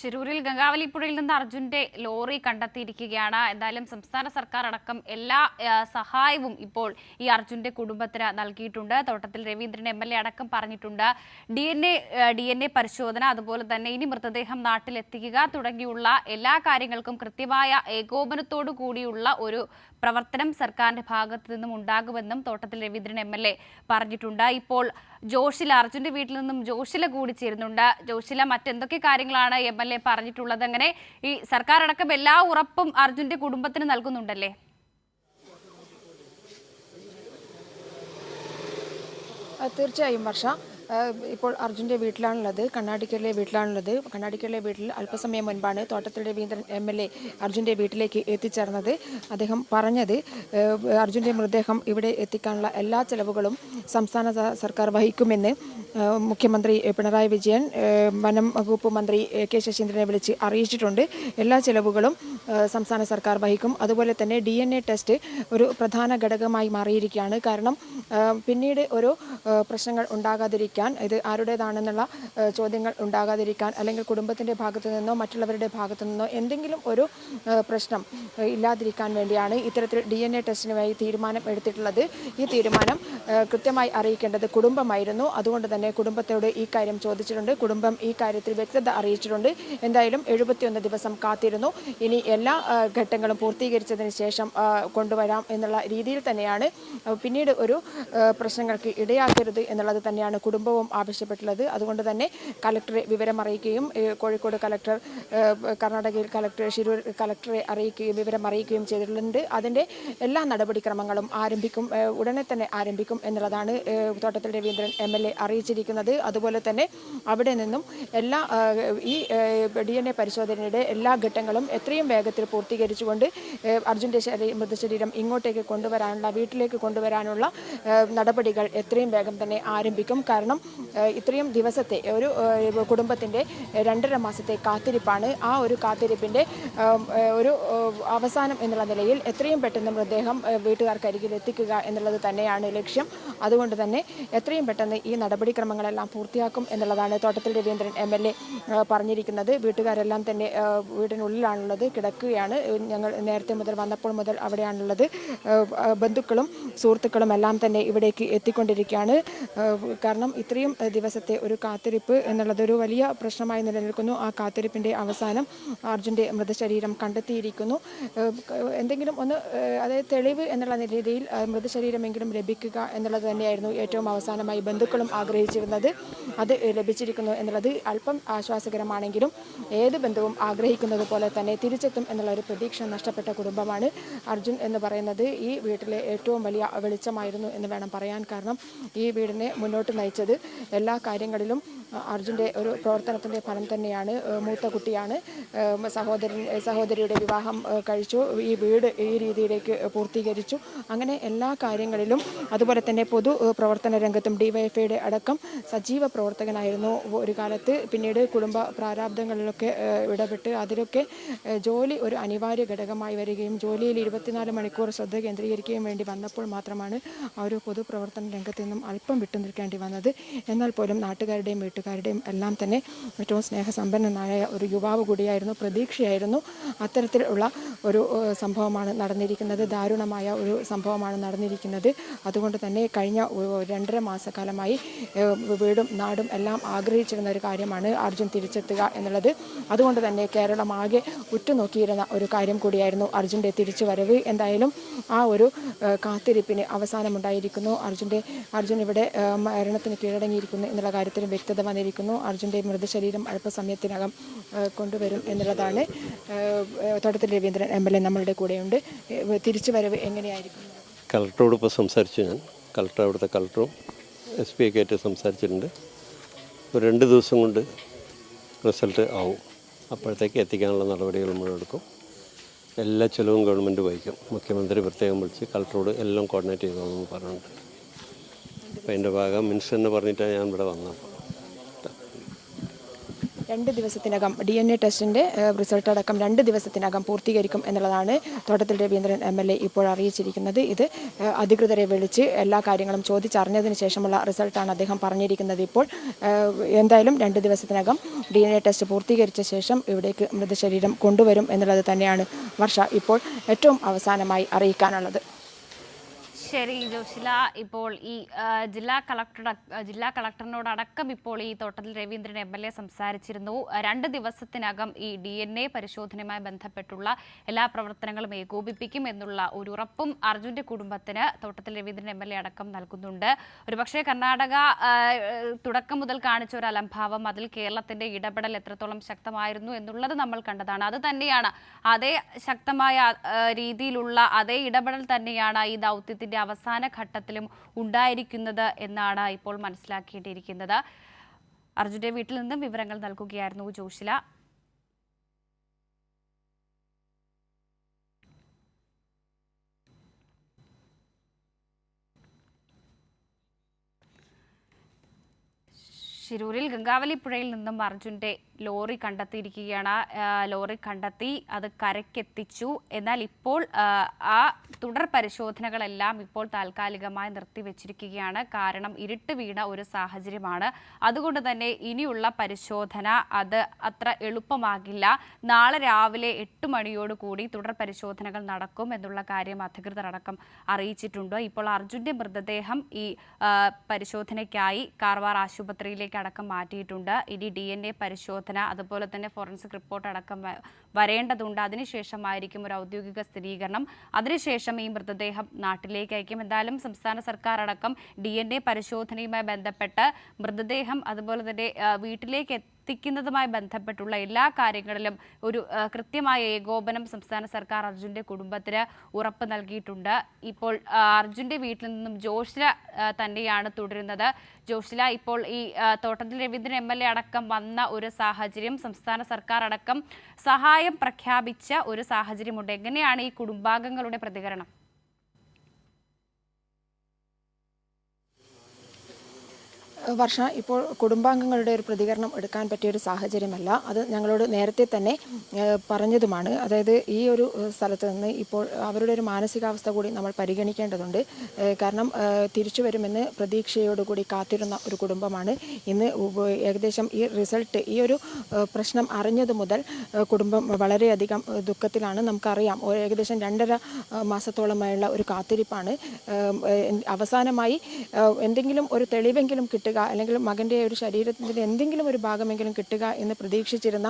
ശിരൂരിൽ ഗംഗാവലിപ്പുഴയിൽ നിന്ന് അർജുന്റെ ലോറി കണ്ടെത്തിയിരിക്കുകയാണ്. എന്തായാലും സംസ്ഥാന സർക്കാർ അടക്കം എല്ലാ സഹായവും ഇപ്പോൾ ഈ അർജുന്റെ കുടുംബത്തിന് നൽകിയിട്ടുണ്ട്. Thottathil Raveendran M L A അടക്കം പറഞ്ഞിട്ടുണ്ട്. D N A D N A പരിശോധന അതുപോലെ തന്നെ ഇനി മൃതദേഹം നാട്ടിലെത്തിക്കുക തുടങ്ങിയുള്ള എല്ലാ കാര്യങ്ങൾക്കും കൃത്യമായ ഏകോപനത്തോടു കൂടിയുള്ള ഒരു പ്രവർത്തനം സർക്കാരിന്റെ ഭാഗത്തു നിന്നും ഉണ്ടാകുമെന്നും Thottathil Raveendran M L A പറഞ്ഞിട്ടുണ്ട്. ഇപ്പോൾ ജോഷില അർജുന്റെ വീട്ടിൽ നിന്നും ജോഷില കൂടി ചേരുന്നുണ്ട്. ജോഷില മറ്റെന്തൊക്കെ കാര്യങ്ങളാണ് എം എൽ എ പറഞ്ഞിട്ടുള്ളത്? അങ്ങനെ ഈ സർക്കാർ അടക്കം എല്ലാ ഉറപ്പും അർജുന്റെ കുടുംബത്തിന് നൽകുന്നുണ്ടല്ലേ? തീർച്ചയായും വർഷ. ഇപ്പോൾ അർജുന്റെ വീട്ടിലാണുള്ളത് കണ്ണാടിക്കലിലെ വീട്ടിലാണുള്ളത്. കണ്ണാടിക്കലിലെ വീട്ടിൽ അല്പസമയം മുൻപാണ് Thottathil Raveendran M L A അർജുന്റെ വീട്ടിലേക്ക് എത്തിച്ചേർന്നത്. അദ്ദേഹം പറഞ്ഞത് അർജുന്റെ മൃതദേഹം ഇവിടെ എത്തിക്കാനുള്ള എല്ലാ ചെലവുകളും സംസ്ഥാന സർക്കാർ വഹിക്കുമെന്ന് മുഖ്യമന്ത്രി പിണറായി വിജയൻ വനം വകുപ്പ് മന്ത്രി കെ ശശീന്ദ്രനെ വിളിച്ച് അറിയിച്ചിട്ടുണ്ട്. എല്ലാ ചെലവുകളും സംസ്ഥാന സർക്കാർ വഹിക്കും. അതുപോലെ തന്നെ ഡി എൻ എ ടെസ്റ്റ് ഒരു പ്രധാന ഘടകമായി മാറിയിരിക്കുകയാണ്. കാരണം പിന്നീട് ഒരു പ്രശ്നങ്ങൾ ഉണ്ടാകാതിരിക്കാൻ ഇത് ആരുടേതാണെന്നുള്ള ചോദ്യങ്ങൾ ഉണ്ടാകാതിരിക്കാൻ അല്ലെങ്കിൽ കുടുംബത്തിന്റെ ഭാഗത്തു നിന്നോ മറ്റുള്ളവരുടെ ഭാഗത്തു നിന്നോ എന്തെങ്കിലും ഒരു പ്രശ്നം ഇല്ലാതിരിക്കാൻ വേണ്ടിയാണ് ഇത്തരത്തിൽ ഡി എൻ എ ടെസ്റ്റിനുമായി തീരുമാനം എടുത്തിട്ടുള്ളത്. ഈ തീരുമാനം കൃത്യമായി അറിയിക്കേണ്ടത് കുടുംബമായിരുന്നു. അതുകൊണ്ട് തന്നെ കുടുംബത്തോട് ഈ കാര്യം ചോദിച്ചിട്ടുണ്ട്. കുടുംബം ഈ കാര്യത്തിൽ വ്യക്തത അറിയിച്ചിട്ടുണ്ട്. എന്തായാലും എഴുപത്തിയൊന്ന് ദിവസം കാത്തിരുന്നു. ഇനി എല്ലാ ഘട്ടങ്ങളും പൂർത്തീകരിച്ചതിന് ശേഷം കൊണ്ടുവരാം എന്നുള്ള രീതിയിൽ തന്നെയാണ്. പിന്നീട് ഒരു പ്രശ്നങ്ങൾക്ക് ഇടയാക്കരുത് എന്നുള്ളത് തന്നെയാണ് കുടുംബവും ആവശ്യപ്പെട്ടുള്ളത് അതുകൊണ്ട് തന്നെ കലക്ടറെ വിവരം അറിയിക്കുകയും കോഴിക്കോട് കലക്ടർ കർണാടകയിൽ കലക്ടർ ശിരൂർ കലക്ടറെ അറിയിക്കുകയും വിവരം അറിയിക്കുകയും ചെയ്തിട്ടുണ്ട്. അതിന്റെ എല്ലാ നടപടിക്രമങ്ങളും ആരംഭിക്കും ഉടനെ തന്നെ ആരംഭിക്കും എന്നുള്ളതാണ് Thottathil Raveendran M L A അറിയിച്ചിരിക്കുന്നത്. അതുപോലെ തന്നെ അവിടെ നിന്നും എല്ലാ ഈ ഡി എൻ എ പരിശോധനയുടെ എല്ലാ ഘട്ടങ്ങളും എത്രയും വേഗത്തിൽ പൂർത്തീകരിച്ചുകൊണ്ട് അർജുന്റെ ശരീ മൃതശരീരം ഇങ്ങോട്ടേക്ക് കൊണ്ടുവരാനുള്ള വീട്ടിലേക്ക് കൊണ്ടുവരാനുള്ള നടപടികൾ എത്രയും വേഗം തന്നെ ആരംഭിക്കും. കാരണം ഇത്രയും ദിവസത്തെ ഒരു കുടുംബത്തിന്റെ രണ്ടര മാസത്തെ കാത്തിരിപ്പാണ്. ആ ഒരു കാത്തിരിപ്പിന്റെ ഒരു അവസാനം എന്നുള്ള നിലയിൽ എത്രയും പെട്ടെന്ന് മൃതദേഹം വീട്ടുകാർക്കരികിൽ എത്തിക്കുക എന്നുള്ളത് തന്നെയാണ് ലക്ഷ്യം. അതുകൊണ്ട് തന്നെ എത്രയും പെട്ടെന്ന് ഈ നടപടിക്രമങ്ങളെല്ലാം പൂർത്തിയാക്കും എന്നുള്ളതാണ് Thottathil Raveendran M L A പറഞ്ഞിരിക്കുന്നത്. വീട്ടുകാരെല്ലാം തന്നെ വീടിനുള്ളിലാണുള്ളത് കിടക്കുകയാണ്. ഞങ്ങൾ നേരത്തെ മുതൽ വന്നപ്പോൾ മുതൽ അവിടെയാണുള്ളത്. ബന്ധുക്കളും സുഹൃത്തുക്കളും എല്ലാം തന്നെ ഇവിടേക്ക് എത്തിക്കൊണ്ടിരിക്കുകയാണ്. കാരണം ഇത്രയും ദിവസത്തെ ഒരു കാത്തിരിപ്പ് എന്നുള്ളത് ഒരു വലിയ പ്രശ്നമായി നിലനിൽക്കുന്നു. ആ കാത്തിരിപ്പിന്റെ അവസാനം അർജുന്റെ മൃതശരീരം കണ്ടെത്തിയിരിക്കുന്നു. എന്തെങ്കിലും ഒന്ന് അതായത് തെളിവ് എന്നുള്ള രീതിയിൽ മൃതശരീരമെങ്കിലും ലഭിക്കുക എന്നുള്ളത് തന്നെയായിരുന്നു ഏറ്റവും അവസാനമായി ബന്ധുക്കളും ആഗ്രഹിച്ചിരുന്നത്. അത് ലഭിച്ചിരിക്കുന്നു എന്നുള്ളത് അല്പം ആശ്വാസകരമാണെങ്കിലും ഏത് ബന്ധുവും ആഗ്രഹിക്കുന്നത് പോലെ തന്നെ തിരിച്ചെത്തും എന്നുള്ള ഒരു പ്രതീക്ഷ നഷ്ടപ്പെട്ട കുടുംബമാണ് അർജുൻ എന്ന് പറയുന്നത്. ഈ വീട്ടിലെ ഏറ്റവും വലിയ വെളിച്ചമായിരുന്നു എന്ന് വേണം പറയാൻ. കാരണം ഈ വീടിനെ മുന്നോട്ട് നയിച്ചത് എല്ലാ കാര്യങ്ങളിലും അർജുന്റെ ഒരു പ്രവർത്തനത്തിന്റെ ഫലം തന്നെയാണ് മൂത്ത കുട്ടിയാണ്. സഹോദരൻ സഹോദരിയുടെ വിവാഹം കഴിച്ചു. ഈ വീട് ഈ രീതിയിലേക്ക് പൂർത്തീകരിച്ചു. അങ്ങനെ എല്ലാ കാര്യങ്ങളിലും അതുപോലെ തന്നെ പൊതു പ്രവർത്തന രംഗത്തും ഡിവൈഎഫ്ഐയുടെ അടക്കം സജീവ പ്രവർത്തകനായിരുന്നു ഒരു കാലത്ത്. പിന്നീട് കുടുംബ പ്രാരാബ്ദങ്ങളിലൊക്കെ ഇടപെട്ട് അതിലൊക്കെ ജോലി ഒരു അനിവാര്യ ഘടകമായി വരികയും ജോലിയിൽ ഇരുപത്തിനാല് മണിക്കൂർ ശ്രദ്ധ കേന്ദ്രീകരിക്കുകയും വേണ്ടി വന്നപ്പോൾ മാത്രമാണ് ആ ഒരു പൊതുപ്രവർത്തന രംഗത്ത് നിന്നും അല്പം വിട്ടു നിൽക്കേണ്ടി വന്നത്. എന്നാൽ പോലും നാട്ടുകാരുടെയും വീട്ടുകാരുടെയും എല്ലാം തന്നെ ഏറ്റവും സ്നേഹസമ്പന്നനായ ഒരു യുവാവ് കൂടിയായിരുന്നു പ്രതീക്ഷയായിരുന്നു അത്തരത്തിലുള്ള ഒരു സംഭവമാണ് നടന്നിരിക്കുന്നത് ദാരുണമായ ഒരു സംഭവമാണ് നടന്നിരിക്കുന്നത്. അതുകൊണ്ട് തന്നെ കഴിഞ്ഞ രണ്ടര മാസക്കാലമായി വീടും നാടും എല്ലാം ആഗ്രഹിച്ചിരുന്ന ഒരു കാര്യമാണ് അർജുൻ തിരിച്ചെത്തുക എന്നുള്ളത്. അതുകൊണ്ട് തന്നെ കേരളമാകെ ഉറ്റുനോക്കിയിരുന്ന ഒരു കാര്യം കൂടിയായിരുന്നു അർജുന്റെ തിരിച്ചു വരവ് എന്തായാലും ആ ഒരു കാത്തിരിപ്പിന് അവസാനമുണ്ടായിരിക്കുന്നു. അർജുന്റെ അർജുൻ ഇവിടെ മരണത്തിന് കീഴടങ്ങിയിരിക്കുന്നു എന്നുള്ള കാര്യത്തിലും വ്യക്തത വന്നിരിക്കുന്നു. അർജുന്റെ മൃതശരീരം അല്പസമയത്തിനകം കൊണ്ടുവരും എന്നുള്ളതാണ്. Thottathil Raveendran M L A നമ്മളുടെ കൂടെയുണ്ട്. തിരിച്ചു തിരിച്ചുവരവ് എങ്ങനെയായിരിക്കും? കളക്ടറോട് ഇപ്പോൾ സംസാരിച്ചു ഞാൻ. കളക്ടർ അവിടുത്തെ കളക്ടറും എസ് പി ഒക്കെ ആയിട്ട് സംസാരിച്ചിട്ടുണ്ട്. ഒരു രണ്ട് ദിവസം കൊണ്ട് റിസൾട്ട് ആവും. അപ്പോഴത്തേക്ക് എത്തിക്കാനുള്ള നടപടികൾ നമ്മൾ എടുക്കും. എല്ലാ ചിലവും ഗവൺമെന്റ് വഹിക്കും. മുഖ്യമന്ത്രി പ്രത്യേകം വിളിച്ച് കളക്ടറോട് എല്ലാം കോർഡിനേറ്റ് ചെയ്തോളെന്ന് പറഞ്ഞിട്ടുണ്ട്. അപ്പോൾ എന്റെ ഭാഗം മിൻസ് എന്ന് പറഞ്ഞിട്ടാണ് ഞാൻ ഇവിടെ വന്നത്. രണ്ട് ദിവസത്തിനകം ഡി എൻ എ ടെസ്റ്റിന്റെ റിസൾട്ട് അടക്കം രണ്ട് ദിവസത്തിനകം പൂർത്തീകരിക്കും എന്നുള്ളതാണ് Thottathil Raveendran M L A ഇപ്പോൾ അറിയിച്ചിരിക്കുന്നത്. ഇത് അധികൃതരെ വിളിച്ച് എല്ലാ കാര്യങ്ങളും ചോദിച്ചറിഞ്ഞതിന് ശേഷമുള്ള റിസൾട്ടാണ് അദ്ദേഹം പറഞ്ഞിരിക്കുന്നത് ഇപ്പോൾ. എന്തായാലും രണ്ട് ദിവസത്തിനകം ഡി എൻ എ ടെസ്റ്റ് പൂർത്തീകരിച്ച ശേഷം ഇവിടേക്ക് മൃതശരീരം കൊണ്ടുവരും എന്നുള്ളത് തന്നെയാണ് വർഷ ഇപ്പോൾ ഏറ്റവും അവസാനമായി അറിയിക്കാനുള്ളത്. ശരി ജോഷില. ഇപ്പോൾ ഈ ജില്ലാ കളക്ടർ ജില്ലാ കളക്ടറിനോടക്കം ഇപ്പോൾ ഈ Thottathil Raveendran M L A സംസാരിച്ചിരുന്നു. രണ്ട് ദിവസത്തിനകം ഈ ഡി എൻ എ പരിശോധനയുമായി ബന്ധപ്പെട്ടുള്ള എല്ലാ പ്രവർത്തനങ്ങളും ഏകോപിപ്പിക്കും എന്നുള്ള ഒരു ഉറപ്പും അർജുന്റെ കുടുംബത്തിന് Thottathil Raveendran M L A അടക്കം നൽകുന്നുണ്ട്. ഒരുപക്ഷെ കർണാടക തുടക്കം മുതൽ കാണിച്ച ഒരു അലംഭാവം അതിൽ കേരളത്തിന്റെ ഇടപെടൽ എത്രത്തോളം ശക്തമായിരുന്നു എന്നുള്ളത് നമ്മൾ കണ്ടതാണ്. അത് തന്നെയാണ്. അതേ ശക്തമായ രീതിയിലുള്ള അതേ ഇടപെടൽ തന്നെയാണ് ഈ ദൗത്യത്തിന്റെ അവസാന ഘട്ടത്തിലും ഉണ്ടായിരിക്കുന്നത് എന്നാണ് ഇപ്പോൾ മനസ്സിലാക്കിയിട്ടിരിക്കുന്നത്. അർജുന്റെ വീട്ടിൽ നിന്നും വിവരങ്ങൾ നൽകുകയായിരുന്നു ജോഷില. ശിരൂരിൽ ഗംഗാവലി പുഴയിൽ നിന്നും അർജുന്റെ ലോറി കണ്ടെത്തിയിരിക്കുകയാണ്. ലോറി കണ്ടെത്തി അത് കരയ്ക്കെത്തിച്ചു. എന്നാൽ ഇപ്പോൾ ആ, തുടർ പരിശോധനകളെല്ലാം ഇപ്പോൾ താൽക്കാലികമായി നിർത്തിവെച്ചിരിക്കുകയാണ്. കാരണം ഇരുട്ട് വീണ ഒരു സാഹചര്യമാണ്. അതുകൊണ്ട് തന്നെ ഇനിയുള്ള പരിശോധന അത് അത്ര എളുപ്പമാകില്ല. നാളെ രാവിലെ എട്ട് മണിയോട് കൂടി തുടർ പരിശോധനകൾ നടക്കും എന്നുള്ള കാര്യം അധികൃതർ അടക്കം അറിയിച്ചിട്ടുണ്ട്. ഇപ്പോൾ അർജുന്റെ മൃതദേഹം ഈ പരിശോധനയ്ക്കായി കാർവാർ ആശുപത്രിയിലേക്ക് അടക്കം മാറ്റിയിട്ടുണ്ട്. ഇനി ഡി എ പരിശോധന അതുപോലെ തന്നെ ഫോറൻസിക് റിപ്പോർട്ട് അടക്കം വരേണ്ടതുണ്ട്. അതിനുശേഷമായിരിക്കും ഒരു ഔദ്യോഗിക സ്ഥിരീകരണം. അതിനുശേഷം ഈ മൃതദേഹം നാട്ടിലേക്ക് അയക്കും. എന്തായാലും സംസ്ഥാന സർക്കാർ അടക്കം ഡി പരിശോധനയുമായി ബന്ധപ്പെട്ട് മൃതദേഹം അതുപോലെ തന്നെ വീട്ടിലേക്ക് എത്തിക്കുന്നതുമായി ബന്ധപ്പെട്ടുള്ള എല്ലാ കാര്യങ്ങളിലും ഒരു കൃത്യമായ ഏകോപനം സംസ്ഥാന സർക്കാർ അർജുന്റെ കുടുംബത്തിന് ഉറപ്പ് നൽകിയിട്ടുണ്ട്. ഇപ്പോൾ അർജുന്റെ വീട്ടിൽ നിന്നും ജോഷില തന്നെയാണ് തുടരുന്നത്. ജോഷില ഇപ്പോൾ ഈ Thottathil Raveendran M L A അടക്കം വന്ന ഒരു സാഹചര്യം സംസ്ഥാന സർക്കാർ അടക്കം സഹായം പ്രഖ്യാപിച്ച ഒരു സാഹചര്യമുണ്ട്. എങ്ങനെയാണ് ഈ കുടുംബാംഗങ്ങളുടെ പ്രതികരണം? വർഷ ഇപ്പോൾ കുടുംബാംഗങ്ങളുടെ ഒരു പ്രതികരണം എടുക്കാൻ പറ്റിയ ഒരു സാഹചര്യമല്ല. അത് ഞങ്ങളോട് നേരത്തെ തന്നെ പറഞ്ഞതുമാണ്. അതായത് ഈ ഒരു സ്ഥലത്ത് നിന്ന് ഇപ്പോൾ അവരുടെ ഒരു മാനസികാവസ്ഥ കൂടി നമ്മൾ പരിഗണിക്കേണ്ടതുണ്ട്. കാരണം തിരിച്ചു വരുമെന്ന് പ്രതീക്ഷയോടുകൂടി കാത്തിരുന്ന ഒരു കുടുംബമാണ്. ഇന്ന് ഏകദേശം ഈ റിസൾട്ട് ഈ ഒരു പ്രശ്നം അറിഞ്ഞതു മുതൽ കുടുംബം വളരെയധികം ദുഃഖത്തിലാണ്. നമുക്കറിയാം ഏകദേശം രണ്ടര മാസത്തോളമായുള്ള ഒരു കാത്തിരിപ്പാണ്. അവസാനമായി എന്തെങ്കിലും ഒരു തെളിവെങ്കിലും കിട്ടുക അല്ലെങ്കിൽ മകന്റെ ഒരു ശരീരത്തിന്റെ എന്തെങ്കിലും ഒരു ഭാഗമെങ്കിലും കിട്ടുക എന്ന് പ്രതീക്ഷിച്ചിരുന്ന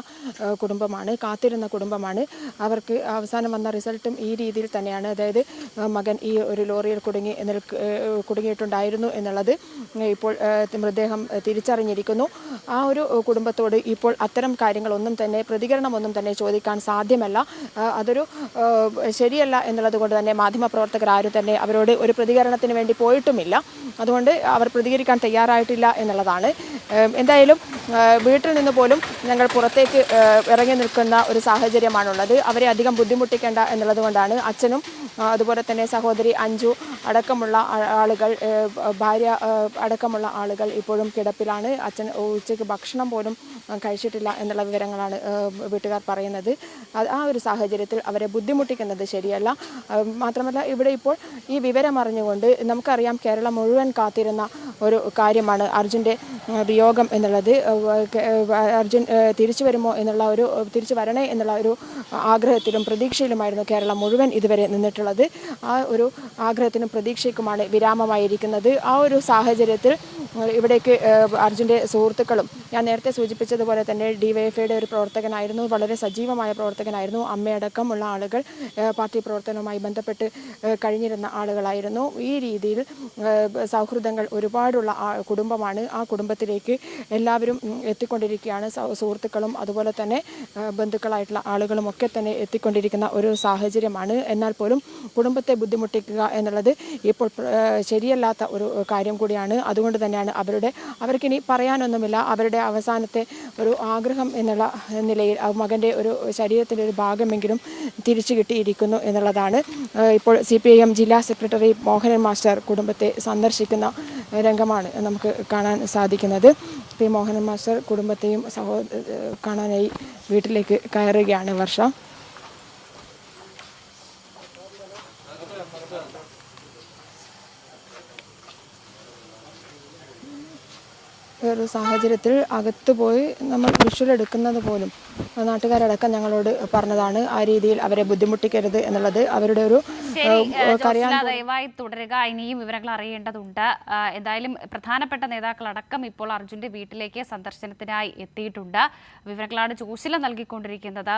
കുടുംബമാണ് കാത്തിരുന്ന കുടുംബമാണ്. അവർക്ക് അവസാനം വന്ന റിസൾട്ടും ഈ രീതിയിൽ തന്നെയാണ്. അതായത് മകൻ ഈ ഒരു ലോറിയിൽ കുടുങ്ങി നിൽക്ക് കുടുങ്ങിയിട്ടുണ്ടായിരുന്നു എന്നുള്ളത് ഇപ്പോൾ മൃതദേഹം തിരിച്ചറിഞ്ഞിരിക്കുന്നു. ആ ഒരു കുടുംബത്തോട് ഇപ്പോൾ അത്തരം കാര്യങ്ങളൊന്നും തന്നെ പ്രതികരണമൊന്നും തന്നെ ചോദിക്കാൻ സാധ്യമല്ല. അതൊരു ശരിയല്ല എന്നുള്ളത് കൊണ്ട് തന്നെ മാധ്യമപ്രവർത്തകർ ആരും തന്നെ അവരോട് ഒരു പ്രതികരണത്തിന് വേണ്ടി പോയിട്ടുമില്ല. അതുകൊണ്ട് അവർ പ്രതികരിക്കാൻ തയ്യാറായിട്ടില്ല എന്നുള്ളതാണ്. എന്തായാലും വീട്ടിൽ നിന്ന് പോലും ഞങ്ങൾ പുറത്തേക്ക് ഇറങ്ങി നിൽക്കുന്ന ഒരു സാഹചര്യമാണുള്ളത്. അവരെ അധികം ബുദ്ധിമുട്ടിക്കേണ്ട എന്നുള്ളതുകൊണ്ടാണ് അച്ഛനും അതുപോലെ തന്നെ സഹോദരി അഞ്ചു അടക്കമുള്ള ആളുകൾ ഭാര്യ അടക്കമുള്ള ആളുകൾ ഇപ്പോഴും കിടപ്പിലാണ്. അച്ഛൻ ഉച്ചയ്ക്ക് ഭക്ഷണം പോലും കഴിച്ചിട്ടില്ല എന്നുള്ള വിവരങ്ങളാണ് വീട്ടുകാർ പറയുന്നത്. ആ ഒരു സാഹചര്യത്തിൽ അവരെ ബുദ്ധിമുട്ടിക്കുന്നത് ശരിയല്ല. മാത്രമല്ല ഇവിടെ ഇപ്പോൾ ഈ വിവരം അറിഞ്ഞുകൊണ്ട് നമുക്കറിയാം കേരളം മുഴുവൻ കാത്തിരുന്ന ഒരു കാര്യമാണ്. അർജുന്റെ ആ, വിയോഗം എന്നുള്ളത് അർജുൻ തിരിച്ചു വരുമോ എന്നുള്ള ഒരു തിരിച്ചു വരണേ എന്നുള്ള ഒരു ആഗ്രഹത്തിലും പ്രതീക്ഷയിലുമായിരുന്നു കേരളം മുഴുവൻ ഇതുവരെ നിന്നിട്ടുള്ളത്. ആ ഒരു ആഗ്രഹത്തിനും പ്രതീക്ഷയ്ക്കുമാണ് വിരാമമായിരിക്കുന്നത്. ആ ഒരു സാഹചര്യത്തിൽ ഇവിടേക്ക് അർജുന്റെ സുഹൃത്തുക്കളും ഞാൻ നേരത്തെ സൂചിപ്പിച്ചതുപോലെ തന്നെ ഡിവൈഎഫ്ഐയുടെ ഒരു പ്രവർത്തകനായിരുന്നു വളരെ സജീവമായ പ്രവർത്തകനായിരുന്നു. അമ്മയടക്കമുള്ള ആളുകൾ പാർട്ടി പ്രവർത്തനവുമായി ബന്ധപ്പെട്ട് കഴിഞ്ഞിരുന്ന ആളുകളായിരുന്നു. ഈ രീതിയിൽ സൗഹൃദങ്ങൾ ഒരുപാടുള്ള ആ- കുടുംബമാണ്. ആ കുടുംബത്തിലേക്ക് എല്ലാവരും എത്തിക്കൊണ്ടിരിക്കുകയാണ്. സുഹൃത്തുക്കളും അതുപോലെ തന്നെ ബന്ധുക്കളായിട്ടുള്ള ആളുകളും ഒക്കെ തന്നെ എത്തിക്കൊണ്ടിരിക്കുന്ന ഒരു സാഹചര്യമാണ്. എന്നാൽ പോലും കുടുംബത്തെ ബുദ്ധിമുട്ടിക്കുക എന്നുള്ളത് ഇപ്പോൾ ശരിയല്ലാത്ത ഒരു കാര്യം കൂടിയാണ്. അതുകൊണ്ട് തന്നെയാണ് അവരുടെ അവർക്കിനി പറയാനൊന്നുമില്ല. അവരുടെ അവസാനത്തെ ഒരു ആഗ്രഹം എന്നുള്ള നിലയിൽ മകന്റെ ഒരു ശരീരത്തിന്റെ ഒരു ഭാഗമെങ്കിലും തിരിച്ചു കിട്ടിയിരിക്കുന്നു എന്നുള്ളതാണ്. ഇപ്പോൾ സി ജില്ലാ സെക്രട്ടറി മോഹനൻ മാസ്റ്റർ കുടുംബത്തെ സന്ദർശിക്കുന്ന രംഗമാണ് നമുക്ക് കാണാൻ സാധിക്കുന്നത്. പി മോഹനൻ മാസ്റ്റർ കുടുംബത്തെയും സഹോദ കാണാനായി വീട്ടിലേക്ക് കയറുകയാണ് വർഷ. ഒരു സാഹചര്യത്തിൽ അകത്ത് പോയി നമ്മൾ വിഷുലെടുക്കുന്നത് പോലും നാട്ടുകാരടക്കം ഞങ്ങളോട് പറഞ്ഞതാണ് ആ രീതിയിൽ അവരെ ബുദ്ധിമുട്ടിക്കരുത് എന്നുള്ളത് അവരുടെ ഒരു ദയവായി തുടരുക. ഇനിയും വിവരങ്ങൾ അറിയേണ്ടതുണ്ട്. എന്തായാലും പ്രധാനപ്പെട്ട നേതാക്കളടക്കം ഇപ്പോൾ അർജുന്റെ വീട്ടിലേക്ക് സന്ദർശനത്തിനായി എത്തിയിട്ടുണ്ട്. വിവരങ്ങളാണ് ജോസില നൽകിക്കൊണ്ടിരിക്കുന്നത്.